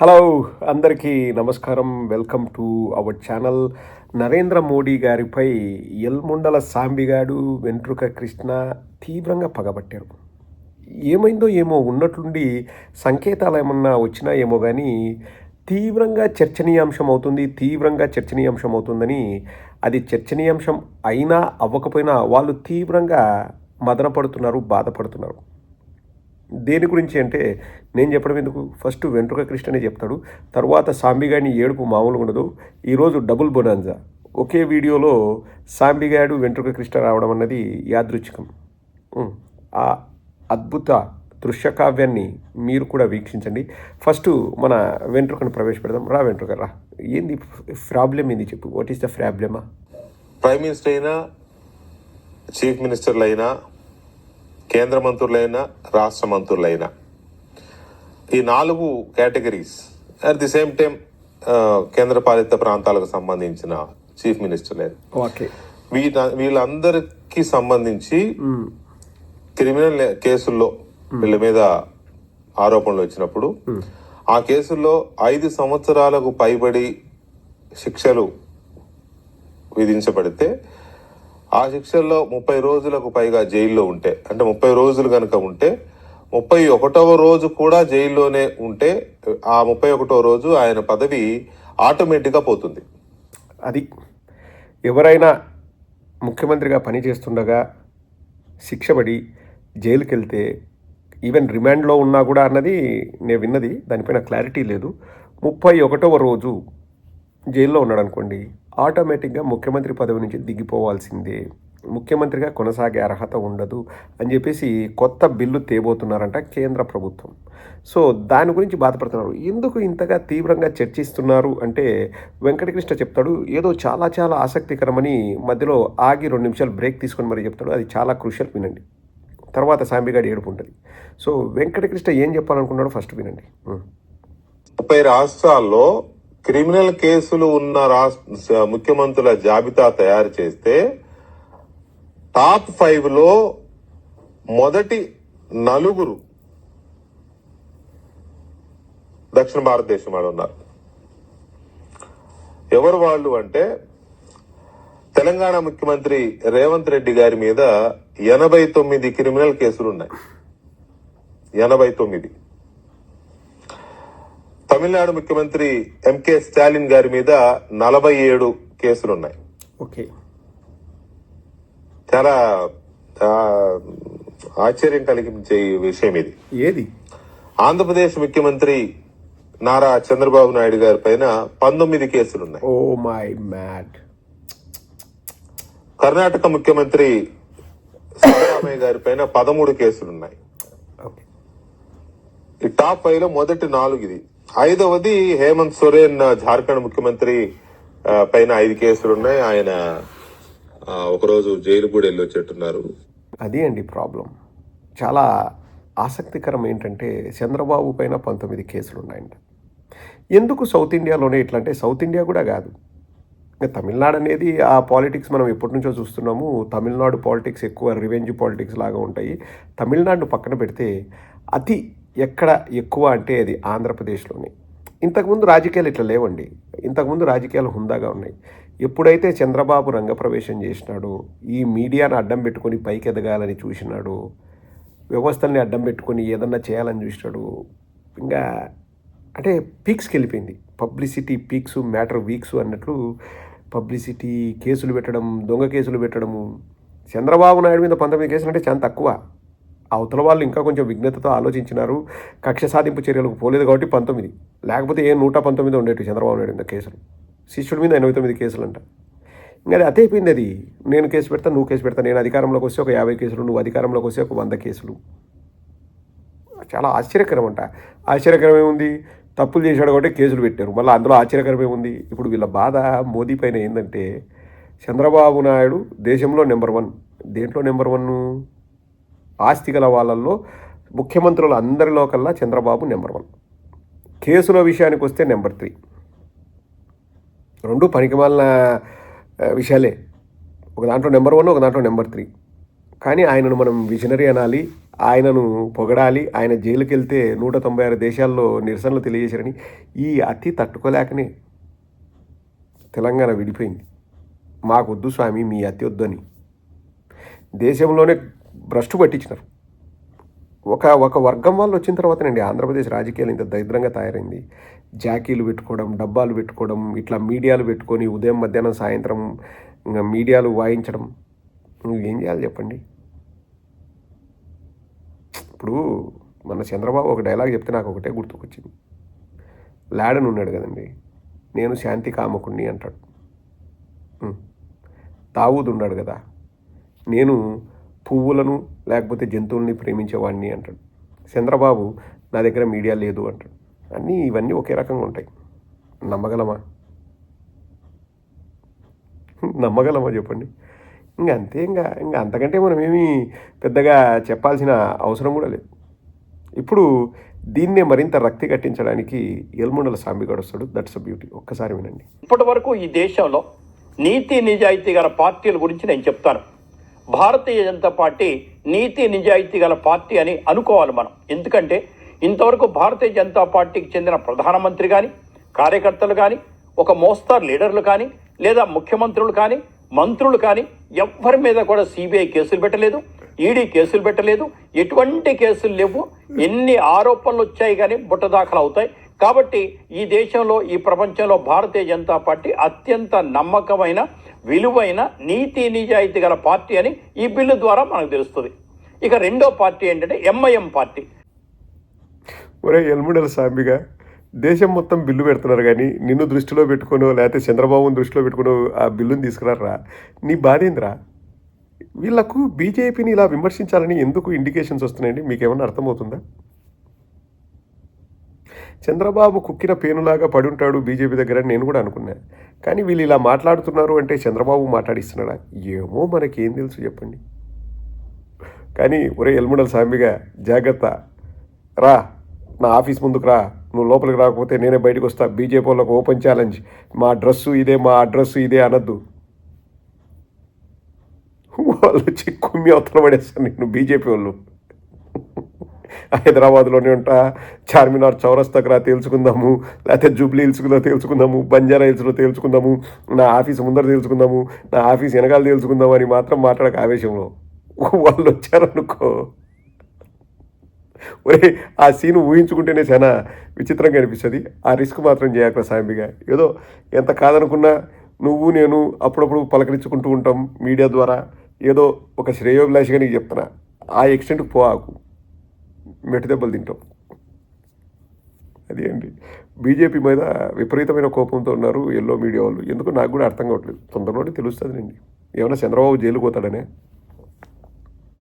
Hello అందరికీ నమస్కారం. Welcome to our channel Narendra Modi గారిపై ఎల్ముండల సాంబిగాడు వెంట్రుక కృష్ణ తీవ్రంగా పగబట్టారు. ఏమైందో ఏమో ఉన్నట్లుండి సంకేతాలు ఏమన్నా వచ్చినా ఏమో కానీ తీవ్రంగా చర్చనీయాంశం అవుతుంది తీవ్రంగా చర్చనీయాంశం అవుతుందని అది చర్చనీయాంశం అయినా అవ్వకపోయినా వాళ్ళు తీవ్రంగా మదనపడుతున్నారు బాధపడుతున్నారు. దేని గురించి అంటే నేను చెప్పడం ఎందుకు? ఫస్ట్ వెంట్రుక కృష్ణనే చెప్తాడు. తర్వాత సాంబిగాడిని ఏడుపు మామూలు ఉండదు. ఈరోజు డబుల్ బొనాన్జా. ఒకే వీడియోలో సాంబిగాడు వెంట్రుక కృష్ణ రావడం అన్నది యాదృచ్ఛికం. ఆ అద్భుత దృశ్యకావ్యాన్ని మీరు కూడా వీక్షించండి. ఫస్ట్ మన వెంట్రుకను ప్రవేశపెడదాం. రా వెంట్రుక రా. ఏంది ప్రాబ్లం ఏంది చెప్పు. వాట్ ఈస్ ద ప్రాబ్లమా ప్రైమ్ మినిస్టర్ అయినా చీఫ్ మినిస్టర్లు అయినా కేంద్ర మంత్రులైనా రాష్ట్ర మంత్రులైనా. ఈ నాలుగు categories at the same time కేంద్ర పాలిత ప్రాంతాలకు సంబంధించిన చీఫ్ మినిస్టర్లే ఓకే. వీళ్ళ వీళ్ళందరికీ సంబంధించి క్రిమినల్ కేసుల్లో వీళ్ళ మీద ఆరోపణలు వచ్చినప్పుడు ఆ కేసుల్లో ఐదు సంవత్సరాలకు పైబడి శిక్షలు విధించబడితే ఆ శిక్షల్లో ముప్పై రోజులకు పైగా జైల్లో ఉంటే అంటే ముప్పై రోజులు కనుక ఉంటే ముప్పై ఒకటవ రోజు కూడా జైల్లోనే ఉంటే ఆ ముప్పై ఒకటవ రోజు ఆయన పదవి ఆటోమేటిక్గా పోతుంది. అది ఎవరైనా ముఖ్యమంత్రిగా పనిచేస్తుండగా శిక్షపడి జైలుకి వెళ్తే ఈవెన్ రిమాండ్లో ఉన్నా కూడా అన్నది నేను విన్నది దానిపైన క్లారిటీ లేదు. ముప్పై ఒకటవ రోజు జైల్లో ఉన్నాడు అనుకోండి ఆటోమేటిక్గా ముఖ్యమంత్రి పదవి నుంచి దిగిపోవాల్సిందే. ముఖ్యమంత్రిగా కొనసాగే అర్హత ఉండదు అని చెప్పేసి కొత్త బిల్లు తేబోతున్నారంట కేంద్ర ప్రభుత్వం. సో దాని గురించి బాధపడుతున్నారు. ఎందుకు ఇంతగా తీవ్రంగా చర్చిస్తున్నారు అంటే వెంకటకృష్ణ చెప్తాడు ఏదో చాలా చాలా ఆసక్తికరమని మధ్యలో ఆగి రెండు నిమిషాలు బ్రేక్ తీసుకొని మరీ చెప్తాడు. అది చాలా క్రూషియల్ వినండి. తర్వాత సాంబిగాడి ఏడుపు ఉంటుంది. సో వెంకటకృష్ణ ఏం చెప్పాలనుకున్నాడో ఫస్ట్ వినండి. ముప్పై రాష్ట్రాల్లో క్రిమినల్ కేసులు ఉన్న రాష్ట్ర ముఖ్యమంత్రుల జాబితా తయారు చేస్తే టాప్ ఫైవ్లో మొదటి నలుగురు దక్షిణ భారతదేశం వాళ్ళు ఉన్నారు. ఎవరు వాళ్ళు అంటే తెలంగాణ ముఖ్యమంత్రి రేవంత్ రెడ్డి గారి మీద ఎనభై తొమ్మిది క్రిమినల్ కేసులు ఉన్నాయి. ఎనభై తొమ్మిది. తమిళనాడు ముఖ్యమంత్రి ఎంకే స్టాలిన్ గారి మీద నలభై ఏడు కేసులున్నాయి. ఓకే. చాలా ఆశ్చర్యం కలిగించే విషయం ఇది. ఏది? ఆంధ్రప్రదేశ్ ముఖ్యమంత్రి నారా చంద్రబాబు నాయుడు గారి పైన పంతొమ్మిది కేసులున్నాయి. Oh my mad. కర్ణాటక ముఖ్యమంత్రి సిద్దరామయ్య గారి పైన పదమూడు కేసులున్నాయి. ఈ టాప్ ఫైవ్లో మొదటి నాలుగు ఇది. ఐదవది హేమంత్ సోరెన్ జార్ఖండ్ ముఖ్యమంత్రి పైన ఐదు కేసులు ఉన్నాయి ఆయన ఒకరోజు జైలు కూడా వెళ్ళి వచ్చేట్టున్నారు అదే అండి ప్రాబ్లం. చాలా ఆసక్తికరం ఏంటంటే చంద్రబాబు పైన పంతొమ్మిది కేసులు ఉన్నాయంట ఎందుకు సౌత్ ఇండియాలోనే ఇట్లా అంటే సౌత్ ఇండియా కూడా కాదు. తమిళనాడు అనేది ఆ పాలిటిక్స్ మనం ఎప్పటి నుంచో చూస్తున్నాము. తమిళనాడు పాలిటిక్స్ ఎక్కువ రివెంజ్ పాలిటిక్స్ లాగా ఉంటాయి. తమిళనాడు పక్కన పెడితే అతి ఎక్కడ ఎక్కువ అంటే అది ఆంధ్రప్రదేశ్లోనే. ఇంతకుముందు రాజకీయాలు ఇట్లా లేవండి. ఇంతకుముందు రాజకీయాలు హుందాగా ఉన్నాయి. ఎప్పుడైతే చంద్రబాబు రంగప్రవేశం చేసినాడో ఈ మీడియాను అడ్డం పెట్టుకొని పైకి ఎదగాలని చూసినాడు వ్యవస్థల్ని అడ్డం పెట్టుకొని ఏదన్నా చేయాలని చూసినాడు ఇంకా అంటే పీక్స్కి వెళ్ళిపోయింది పబ్లిసిటీ పీక్స్ మ్యాటర్ వీక్స్ అన్నట్లు పబ్లిసిటీ కేసులు పెట్టడం దొంగ కేసులు పెట్టడము. చంద్రబాబు నాయుడు మీద పంతొమ్మిది కేసులు అంటే చాలా తక్కువ. అవతల వాళ్ళు ఇంకా కొంచెం విఘ్నతతో ఆలోచించినారు. కక్ష సాధింపు చర్యలకు పోలేదు కాబట్టి పంతొమ్మిది. లేకపోతే ఏ నూట పంతొమ్మిది ఉండేవి చంద్రబాబు నాయుడు మీద కేసులు. శిష్యుడి మీద ఎనభై తొమ్మిది కేసులు అంట ఇంకా అది అదే అయిపోయింది అది. నేను కేసు పెడతాను నువ్వు కేసు పెడతా నేను అధికారంలోకి వస్తే ఒక యాభై కేసులు నువ్వు అధికారంలోకి వస్తే ఒక వంద కేసులు. చాలా ఆశ్చర్యకరం అంట ఆశ్చర్యకరం ఏముంది? తప్పులు చేశాడు కాబట్టి కేసులు పెట్టారు. మళ్ళీ అందులో ఆశ్చర్యకరమే ఉంది ఇప్పుడు వీళ్ళ బాధ మోదీ పైన ఏంటంటే చంద్రబాబు నాయుడు దేశంలో నెంబర్ వన్. దేంట్లో నెంబర్ వన్ ఆస్తి గల వాళ్ళల్లో ముఖ్యమంత్రులు అందరిలో కల్లా చంద్రబాబు నెంబర్ వన్. కేసుల విషయానికి వస్తే నెంబర్ త్రీ. రెండు పనికిమాలిన విషయాలే. ఒక దాంట్లో నెంబర్ వన్ ఒక దాంట్లో నెంబర్ త్రీ. కానీ ఆయనను మనం విజనరీ అనాలి ఆయనను పొగడాలి ఆయన జైలుకి వెళ్తే నూట తొంభై ఆరు దేశాల్లో నిరసనలు తెలియజేశారని ఈ అతి తట్టుకోలేకనే తెలంగాణ విడిపోయింది. మాకొద్దు స్వామి మీ అతి వద్దని. దేశంలోనే భ్రష్టు పట్టించినారు. ఒక ఒక వర్గం వాళ్ళు వచ్చిన తర్వాతనండి ఆంధ్రప్రదేశ్ రాజకీయాలు ఇంత దరిద్రంగా తయారైంది. జాకీలు పెట్టుకోవడం డబ్బాలు పెట్టుకోవడం ఇట్లా మీడియాలు పెట్టుకొని ఉదయం మధ్యాహ్నం సాయంత్రం ఇంకా మీడియాలు వాయించడం. ఏం చేయాలి చెప్పండి? ఇప్పుడు మన చంద్రబాబు ఒక డైలాగ్ చెప్తే నాకు ఒకటే గుర్తుకొచ్చింది. లాడన్ ఉన్నాడు కదండి. నేను శాంతి కామకుణ్ణి అంటాడు. తావూదు దావూద్ ఉన్నాడు కదా. నేను పువ్వులను లేకపోతే జంతువుల్ని ప్రేమించేవాడిని అంటాడు. చంద్రబాబు నా దగ్గర మీడియా లేదు అంటాడు. అన్నీ ఇవన్నీ ఒకే రకంగా ఉంటాయి. నమ్మగలమా? నమ్మగలమా చెప్పండి. ఇంకా అంతే ఇంకా ఇంకా అంతకంటే మనం ఏమీ పెద్దగా చెప్పాల్సిన అవసరం కూడా లేదు. ఇప్పుడు దీన్నే మరింత రక్తి కట్టించడానికి ఎల్ముండల సాంబిగాడు వస్తాడు. దట్స్ అ బ్యూటీ ఒక్కసారి వినండి. ఇప్పటి వరకు ఈ దేశంలో నీతి నిజాయితీ గల పార్టీల గురించి నేను చెప్తాను. భారతీయ జనతా పార్టీ నీతి నిజాయితీ గల పార్టీ అని అనుకోవాలి మనం. ఎందుకంటే ఇంతవరకు భారతీయ జనతా పార్టీకి చెందిన ప్రధానమంత్రి కానీ కార్యకర్తలు కానీ ఒక మోస్తార్ లీడర్లు కానీ లేదా ముఖ్యమంత్రులు కానీ మంత్రులు కానీ ఎవ్వరి మీద కూడా సిబిఐ కేసులు పెట్టలేదు ఈడీ కేసులు పెట్టలేదు ఎటువంటి కేసులు లేవు ఎన్ని ఆరోపణలు వచ్చాయి కానీ బుట్ట దాఖలు అవుతాయి కాబట్టి ఈ దేశంలో ఈ ప్రపంచంలో భారతీయ జనతా పార్టీ అత్యంత నమ్మకమైన విలువైన నీతి నిజాయితీ గల పార్టీ అని ఈ బిల్లు ద్వారా మనకు తెలుస్తుంది. ఇక రెండో పార్టీ ఏంటంటే ఎంఐఎం పార్టీ. ఒరే ఎల్ముడల సాంబిగా దేశం మొత్తం బిల్లు పెడుతున్నారు కానీ నిన్ను దృష్టిలో పెట్టుకునో లేకపోతే చంద్రబాబుని దృష్టిలో పెట్టుకునో ఆ బిల్లుని తీసుకురారా? నీ బాధేంద్రా వీళ్ళకు వీళ్ళకు బీజేపీని ఇలా విమర్శించాలని ఎందుకు ఇండికేషన్స్ వస్తున్నాయండి? మీకేమన్నా అర్థమవుతుందా? చంద్రబాబు కుక్కిన పేనులాగా పడి ఉంటాడు బీజేపీ దగ్గర నేను కూడా అనుకున్నా. కానీ వీళ్ళు ఇలా మాట్లాడుతున్నారు అంటే చంద్రబాబు మాట్లాడిస్తున్నాడా? ఏమో మనకేం తెలుసు చెప్పండి. కానీ ఒరే ఎల్ముడల సామిగా జాగ్రత్త. రా నా ఆఫీస్ ముందుకు రా. నువ్వు లోపలికి రాకపోతే నేనే బయటకు వస్తా. బీజేపీ వాళ్ళకు ఓపెన్ ఛాలెంజ్. మా అడ్రస్సు ఇదే మా అడ్రస్సు ఇదే అనద్దు. వాళ్ళు వచ్చి కుమ్మి అవతల పడేస్తాను నేను బీజేపీ వాళ్ళు. హైదరాబాద్లోనే ఉంటా. చార్మినార్ చౌరస్తాకు రా తేల్చుకుందాము. లేకపోతే జూబ్లీ హిల్స్లో తేల్చుకుందాము. బంజారా హిల్స్లో తేల్చుకుందాము. నా ఆఫీస్ ముందర తేల్చుకుందాము. నా ఆఫీస్ వెనకాల తేల్చుకుందాము అని మాత్రం మాట్లాడక ఆవేశంలో. వాళ్ళు వచ్చారనుకో ఒరే ఆ సీన్ ఊహించుకుంటేనే చాలా విచిత్రంగా అనిపిస్తుంది. ఆ రిస్క్ మాత్రం చేయక సాయంబిగా ఏదో ఎంత కాదనుకున్నా నువ్వు నేను అప్పుడప్పుడు పలకరించుకుంటూ ఉంటాం మీడియా ద్వారా. ఏదో ఒక శ్రేయోభిలాషిగా నీకు చెప్తున్నా. ఆ ఎక్స్టెంట్కి పోకు. మెట్టు దెబ్బలు తింటాం. అది అండి బీజేపీ మీద విపరీతమైన కోపంతో ఉన్నారు ఎల్లో మీడియా వాళ్ళు. ఎందుకు నాకు కూడా అర్థం కావట్లేదు. తొందరలోనే తెలుస్తుందండి ఏమైనా చంద్రబాబు జైలుకు పోతాడనే?